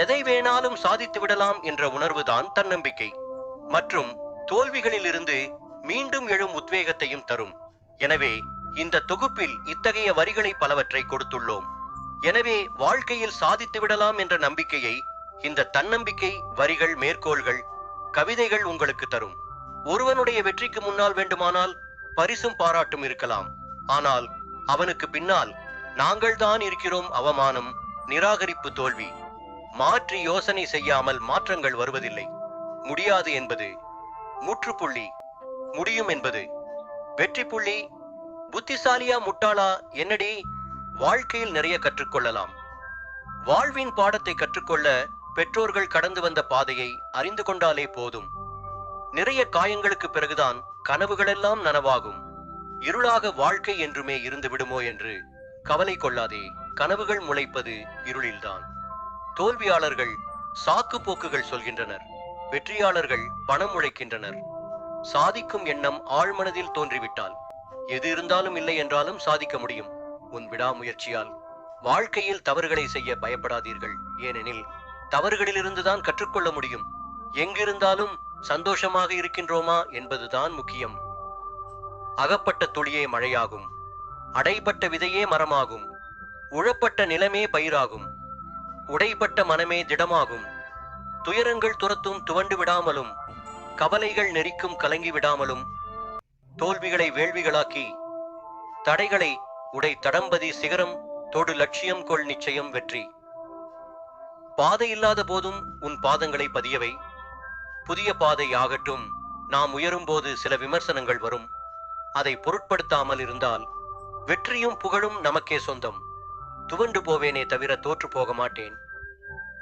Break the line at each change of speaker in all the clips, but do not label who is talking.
எதை வேணாலும் சாதித்து விடலாம் என்ற உணர்வுதான் தன்னம்பிக்கை. மற்றும் தோல்விகளிலிருந்து மீண்டும் எழும் உத்வேகத்தையும் தரும். எனவே இந்த தொகுப்பில் இத்தகைய வரிகளை பலவற்றை கொடுத்துள்ளோம். எனவே வாழ்க்கையில் சாதித்து விடலாம் என்ற நம்பிக்கையை இந்த தன்னம்பிக்கை வரிகள் மேற்கோள்கள் கவிதைகள் உங்களுக்கு தரும். ஒருவனுடைய வெற்றிக்கு முன்னால் வேண்டுமானால் பரிசும் பாராட்டும் இருக்கலாம். ஆனால் அவனுக்கு பின்னால் நாங்கள் தான் இருக்கிறோம் அவமானம் நிராகரிப்பு தோல்வி. மாற்றி யோசனை செய்யாமல் மாற்றங்கள் வருவதில்லை. முடியாது என்பது முற்றுப்புள்ளி. முடியும் என்பது வெற்றி புள்ளி புத்திசாலியா முட்டாளா என்னடி? வாழ்க்கையில் நிறைய கற்றுக்கொள்ளலாம். வாழ்வின் பாடத்தை கற்றுக்கொள்ள பெற்றோர்கள் கடந்து வந்த பாதையை அறிந்து கொண்டாலே போதும். நிறைய காயங்களுக்கு பிறகுதான் கனவுகளெல்லாம் நனவாகும். இருளாக வாழ்க்கை என்றுமே இருந்து விடுமோ என்று கவலை கொள்ளாதே. கனவுகள் முளைப்பது இருளில்தான். தோல்வியாளர்கள் சாக்கு போக்குகள் சொல்கின்றனர். வெற்றியாளர்கள் பணம் உழைக்கின்றனர். சாதிக்கும் எண்ணம் ஆழ்மனதில் தோன்றிவிட்டால் எது இருந்தாலும் இல்லை என்றாலும் சாதிக்க முடியும். உன் விடாமுயற்சியால் வாழ்க்கையில் தவறுகளை செய்ய பயப்படாதீர்கள். ஏனெனில் தவறுகளிலிருந்துதான் கற்றுக்கொள்ள முடியும். எங்கிருந்தாலும் சந்தோஷமாக இருக்கின்றோமா என்பதுதான் முக்கியம். அகப்பட்ட துளியே மழையாகும். அடைபட்ட விதையே மரமாகும். உழப்பட்ட நிலமே பயிராகும். உடைப்பட்ட மனமே திடமாகும். துயரங்கள் துரத்தும் துவண்டு விடாமலும் கவலைகள் நெறிக்கும் கலங்கி விடாமலும் தோல்விகளை வேள்விகளாக்கி தடைகளை உடை தடம்பதி சிகரம் தொடு லட்சியம் கொள் நிச்சயம் வெற்றி. பாதை இல்லாத போதும் உன் பாதங்களை பதியவை. புதிய பாதை ஆகட்டும் நாம் உயரும் போது சில விமர்சனங்கள் வரும். அதை பொருட்படுத்தாமல் இருந்தால் வெற்றியும் புகழும் நமக்கே சொந்தம். துவண்டு போவேனே தவிர தோற்று போக மாட்டேன்.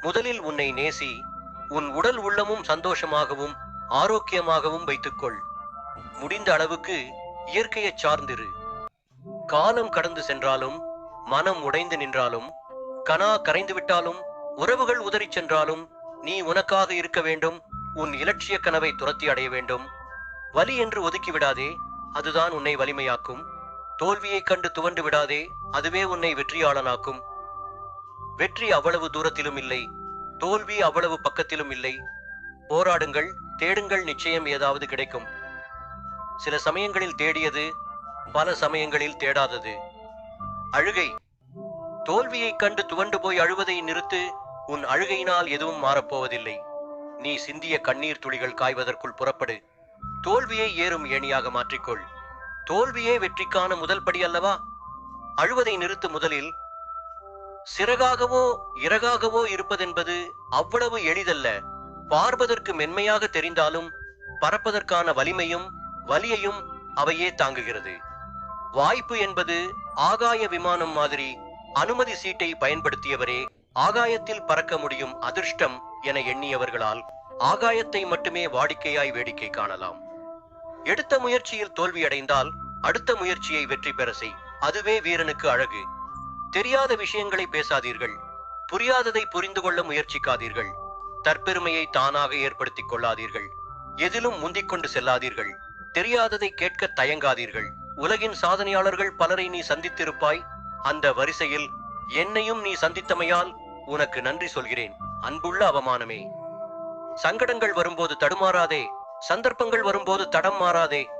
முதலில் உன்னை நேசி உன் உடல் உள்ளமும் சந்தோஷமாகவும் ஆரோக்கியமாகவும் வைத்துக்கொள். முடிந்த அளவுக்கு இயற்கையைச் சார்ந்திரு. காலம் கடந்து சென்றாலும் மனம் உடைந்து நின்றாலும் கனா கரைந்து விட்டாலும் உறவுகள் உதறிச் சென்றாலும் நீ உனக்காக இருக்க வேண்டும் உன் இலட்சிய கனவை துரத்தி அடைய வேண்டும். வலி என்று ஒதுக்கி விடாதே அதுதான் உன்னை வலிமையாக்கும். தோல்வியைக் கண்டு துவண்டு விடாதே அதுவே உன்னை வெற்றியாளனாக்கும். வெற்றி அவ்வளவு தூரத்திலும் இல்லை தோல்வி அவ்வளவு பக்கத்திலும் இல்லை. போராடுங்கள் தேடுங்கள் நிச்சயம் ஏதாவது கிடைக்கும். சில சமயங்களில் தேடியது பல சமயங்களில் தேடாதது. அழுகை. தோல்வியைக் கண்டு துவண்டு போய் அழுவதை நிறுத்து உன் அழுகையினால் எதுவும் மாறப்போவதில்லை. நீ சிந்திய கண்ணீர் துளிகள் காய்வதற்குள் புறப்படு. தோல்வியை ஏறும் ஏணியாக மாற்றிக்கொள். தோல்வியே வெற்றிக்கான முதல் படி அல்லவா? அழுவதை நிறுத்து முதலில் சிறகாகவோ இறகாகவோ இருப்பதென்பது அவ்வளவு எளிதல்ல. பார்ப்பதற்கு மென்மையாக தெரிந்தாலும் பறப்பதற்கான வலிமையும் வலியையும் அவையே தாங்குகிறது. வாய்ப்பு என்பது ஆகாய விமானம் மாதிரி அனுமதி சீட்டை பயன்படுத்தியவரே ஆகாயத்தில் பறக்க முடியும் அதிர்ஷ்டம் என எண்ணியவர்களால் ஆகாயத்தை மட்டுமே வாடிக்கையாய் வேடிக்கை காணலாம். எடுத்த முயற்சியில் தோல்வியடைந்தால் அடுத்த முயற்சியை வெற்றி பெற செய். அதுவே வீரனுக்கு அழகு. தெரியாத விஷயங்களை பேசாதீர்கள். புரியாததை புரிந்து கொள்ள முயற்சிக்காதீர்கள். தற்பெருமையை தானாக ஏற்படுத்திக் கொள்ளாதீர்கள். எதிலும் முந்திக் கொண்டு செல்லாதீர்கள். தெரியாததை கேட்க தயங்காதீர்கள். உலகின் சாதனையாளர்கள் பலரை நீ சந்தித்திருப்பாய். அந்த வரிசையில் என்னையும் நீ சந்தித்தமையால் உனக்கு நன்றி சொல்கிறேன். அன்புள்ள அவமானமே. சங்கடங்கள் வரும்போது தடுமாறாதே. சந்தர்ப்பங்கள் வரும்போது தடம் மாறாதே.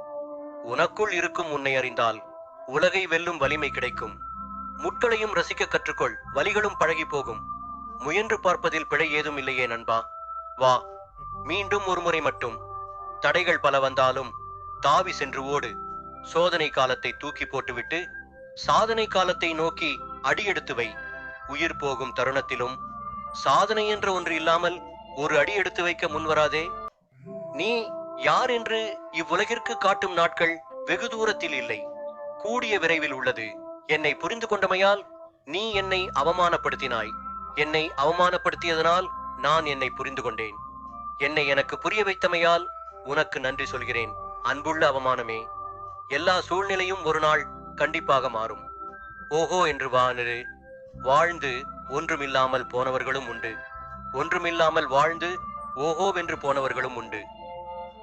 உனக்குள் இருக்கும் உன்னை அறிந்தால் உலகை வெல்லும் வலிமை கிடைக்கும். முட்களையும் ரசிக்க கற்றுக்கொள் வலிகளும் பழகி போகும் முயன்று பார்ப்பதில் பிழை ஏதும் இல்லையே நண்பா. வா மீண்டும் ஒருமுறை மட்டும். தடைகள் பல வந்தாலும் தாவி சென்று ஓடு. சோதனை காலத்தை தூக்கி போட்டுவிட்டு சாதனை காலத்தை நோக்கி அடியெடுத்து வை. உயிர் போகும் தருணத்திலும் சாதனை என்ற ஒன்று இல்லாமல் ஒரு அடி எடுத்து வைக்க முன்வராதே நீ யார் என்று இவ்வுலகிற்கு காட்டும் நாட்கள் வெகு தூரத்தில் இல்லை. கூடிய விரைவில் உள்ளது. என்னை புரிந்து கொண்டமையால் நீ என்னை அவமானப்படுத்தினாய். என்னை அவமானப்படுத்தியதனால் நான் என்னை புரிந்து கொண்டேன். என்னை எனக்கு புரிய வைத்தமையால் உனக்கு நன்றி சொல்கிறேன். அன்புள்ள அவமானமே எல்லா சூழ்நிலையும் ஒரு நாள் கண்டிப்பாக மாறும். ஓஹோ என்று வானரு வாழ்ந்து ஒன்றுமில்லாமல் போனவர்களும் உண்டு. ஒன்றுமில்லாமல் வாழ்ந்து ஓஹோவென்று போனவர்களும் உண்டு.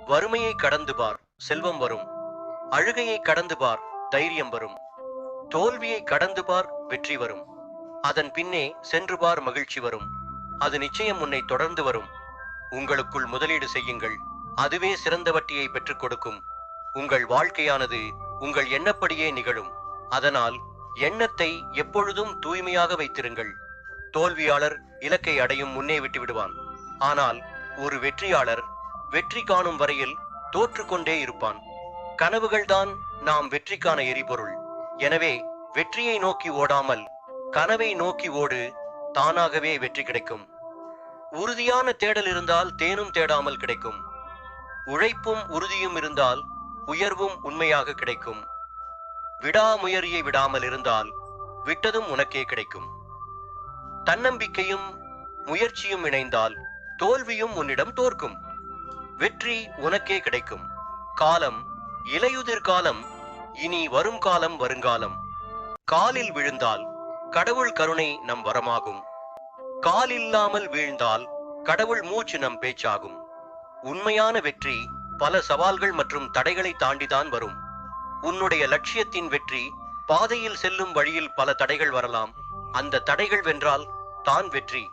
வறுமையை கடந்து பார் செல்வம் வரும். அழுகையை கடந்து பார் தைரியம் வரும். தோல்வியை கடந்து பார் வெற்றி வரும். அதன் பின்னே சென்று பார் மகிழ்ச்சி வரும். அது நிச்சயம் உன்னை தொடர்ந்து வரும். உங்களுக்குள் முதலீடு செய்யுங்கள். அதுவே சிறந்த வட்டியை பெற்றுக் கொடுக்கும். உங்கள் வாழ்க்கையானது உங்கள் எண்ணப்படியே நிகழும். அதனால் எண்ணத்தை எப்பொழுதும் தூய்மையாக வைத்திருங்கள். தோல்வியாளர் இலக்கை அடையும் முன்னே விட்டு விடுவான் ஆனால் ஒரு வெற்றியாளர் வெற்றி காணும் வரையில் தோற்றுக்கொண்டே இருப்பான். கனவுகள்தான் நாம் வெற்றிக்கான எரிபொருள். எனவே வெற்றியை நோக்கி ஓடாமல் கனவை நோக்கி ஓடு தானாகவே வெற்றி கிடைக்கும். உறுதியான தேடல் இருந்தால் தேனும் தேடாமல் கிடைக்கும். உழைப்பும் உறுதியும் இருந்தால் உயர்வும் உண்மையாக கிடைக்கும். விடாமுயற்சியை விடாமல் இருந்தால் விட்டதும் உனக்கே கிடைக்கும். தன்னம்பிக்கையும் முயற்சியும் இணைந்தால் தோல்வியும் உன்னிடம் தோற்கும். வெற்றி உனக்கே கிடைக்கும். காலம் இலையுதிர் காலம் இனி வரும் காலம் வருங்காலம். காலில் விழுந்தால் கடவுள் கருணை நம் வரமாகும். கால் இல்லாமல் வீழ்ந்தால் கடவுள் மூச்சு நம் பேச்சாகும். உண்மையான வெற்றி பல சவால்கள் மற்றும் தடைகளை தாண்டிதான் வரும். உன்னுடைய லட்சியத்தின் வெற்றி பாதையில் செல்லும் வழியில் பல தடைகள் வரலாம். அந்த தடைகள் வென்றால் தான் வெற்றி.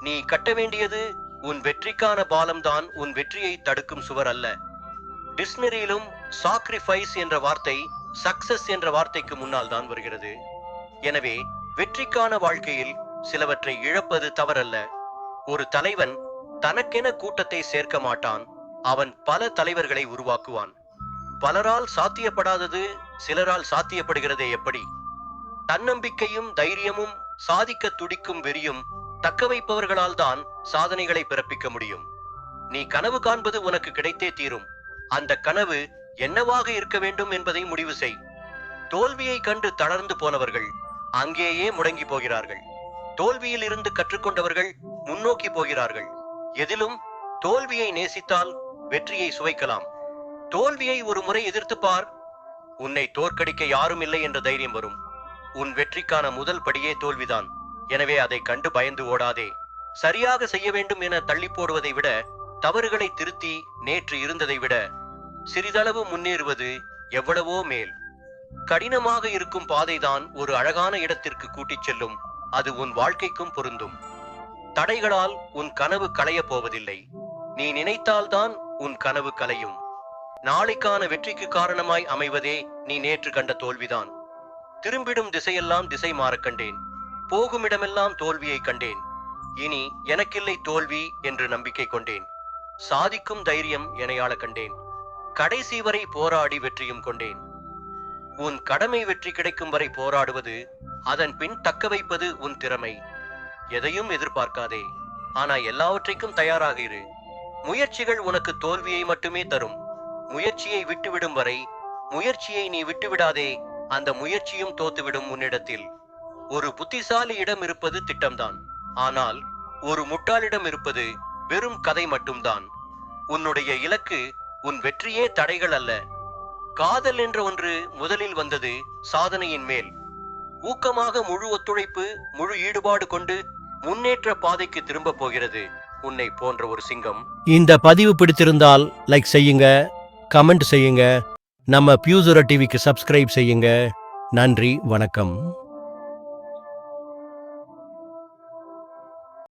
நீ கட்ட வேண்டியது உன் வெற்றிக்கான பாலம்தான் உன் வெற்றியை தடுக்கும் சுவர் அல்ல. டிக்ஷனரியிலும் சாக்ரிஃபைஸ் என்ற வார்த்தை சக்சஸ் என்ற வார்த்தைக்கு முன்னால் தான் வருகிறது. எனவே வெற்றிக்கான வாழ்க்கையில் சிலவற்றை இழப்பது தவறல்ல. ஒரு தலைவன் தனக்கென கூட்டத்தை சேர்க்க மாட்டான் அவன் பல தலைவர்களை உருவாக்குவான். பலரால் சாத்தியப்படாதது சிலரால் சாத்தியப்படுகிறதே எப்படி? தன்னம்பிக்கையும் தைரியமும் சாதிக்க துடிக்கும் வெறியும் தக்க வைப்பவர்களால் தான் சாதனைகளை பிறப்பிக்க முடியும். நீ கனவு காண்பது உனக்கு கிடைத்தே தீரும். அந்த கனவு என்னவாக இருக்க வேண்டும் என்பதை முடிவு செய். தோல்வியை கண்டு தளர்ந்து போனவர்கள் அங்கேயே முடங்கி போகிறார்கள். தோல்வியில் இருந்து கற்றுக்கொண்டவர்கள் முன்னோக்கி போகிறார்கள். எதிலும் தோல்வியை நேசித்தால் வெற்றியை சுவைக்கலாம். தோல்வியை ஒரு முறை எதிர்த்து பார். உன்னை தோற்கடிக்க யாரும் இல்லை என்ற தைரியம் வரும். உன் வெற்றிக்கான முதல் படியே தோல்விதான். எனவே அதை கண்டு பயந்து ஓடாதே. சரியாக செய்ய வேண்டும் என தள்ளி போடுவதை விட தவறுகளை திருத்தி நேற்று இருந்ததை விட சிறிதளவு முன்னேறுவது எவ்வளவோ மேல். கடினமாக இருக்கும் பாதைதான் ஒரு அழகான இடத்திற்கு கூட்டிச் செல்லும். அது உன் வாழ்க்கைக்கும் பொருந்தும். தடைகளால் உன் கனவு களையப் போவதில்லை. நீ நினைத்தால்தான் உன் கனவு கலையும் நாளைக்கான வெற்றிக்கு காரணமாய் அமைவதே நீ நேற்று கண்ட தோல்விதான். திரும்பிடும் திசையெல்லாம் திசை மாறக் கண்டேன். போகுமிடமெல்லாம் தோல்வியை கண்டேன். இனி எனக்கில்லை தோல்வி என்று நம்பிக்கை கொண்டேன். சாதிக்கும் தைரியம் எனையாள கண்டேன். கடைசி வரை போராடி வெற்றியும் கொண்டேன். உன் கடமை வெற்றி கிடைக்கும் வரை போராடுவது அதன் பின் தக்க வைப்பது உன் திறமை. எதையும் எதிர்பார்க்காதே. ஆனா எல்லாவற்றைக்கும் தயாராக இரு. முயற்சிகள் உனக்கு தோல்வியை மட்டுமே தரும். முயற்சியை விட்டுவிடும் வரை முயற்சியை நீ விட்டுவிடாதே. அந்த முயற்சியும் தோத்துவிடும் உன்னிடத்தில். ஒரு புத்திசாலியிடம் இருப்பது திட்டம்தான். ஆனால் ஒரு முட்டாளிடம் இருப்பது வெறும் கதை மட்டும்தான். உன்னுடைய இலக்கு உன் வெற்றியே தடைகள் அல்ல. காதல் என்ற ஒன்று முதலில் வந்தது சாதனையின் மேல். ஊக்கமாக முழு ஒத்துழைப்பு முழு ஈடுபாடு கொண்டு முன்னேற்ற பாதைக்கு திரும்ப போகிறது உன்னை போன்ற ஒரு சிங்கம். இந்த பதிவு பிடித்திருந்தால் லைக் செய்யுங்க கமெண்ட் செய்யுங்க நம்ம பியூசுரா டிவிக்கு சப்ஸ்கிரைப் செய்யுங்க. நன்றி வணக்கம்.